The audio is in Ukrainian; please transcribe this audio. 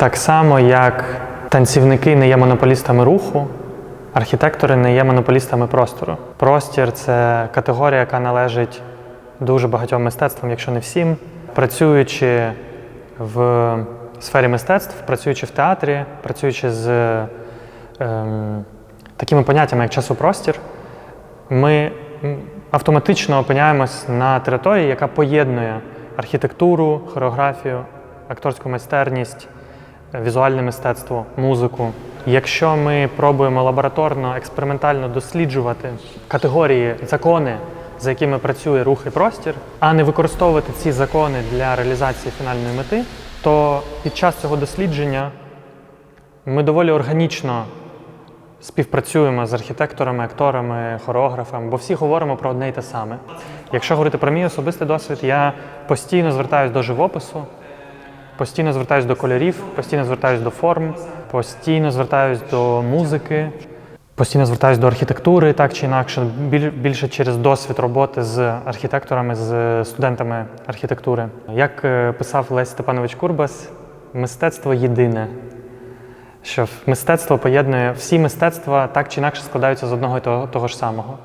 Так само, як танцівники не є монополістами руху, архітектори не є монополістами простору. Простір це категорія, яка належить дуже багатьом мистецтвам, якщо не всім. Працюючи в сфері мистецтв, працюючи в театрі, працюючи з ем, такими поняттями, як часопростір, ми автоматично опиняємось на території, яка поєднує архітектуру, хореографію, акторську майстерність, візуальне мистецтво, музику. Якщо ми пробуємо лабораторно, експериментально досліджувати категорії, закони, за якими працює рух і простір, а не використовувати ці закони для реалізації фінальної мети, то під час цього дослідження ми доволі органічно співпрацюємо з архітекторами, акторами, хореографами, бо всі говоримо про одне й те саме. Якщо говорити про мій особистий досвід, я постійно звертаюся до живопису, постійно звертаюся до кольорів, постійно звертаюся до форм, постійно звертаюся до музики, постійно звертаюся до архітектури, так чи інакше, більше через досвід роботи з архітекторами, з студентами архітектури. Як е, писав Лесь Степанович Курбас, мистецтво єдине що мистецтво поєднує всі мистецтва так чи інакше складаються з одного і того, того ж самого.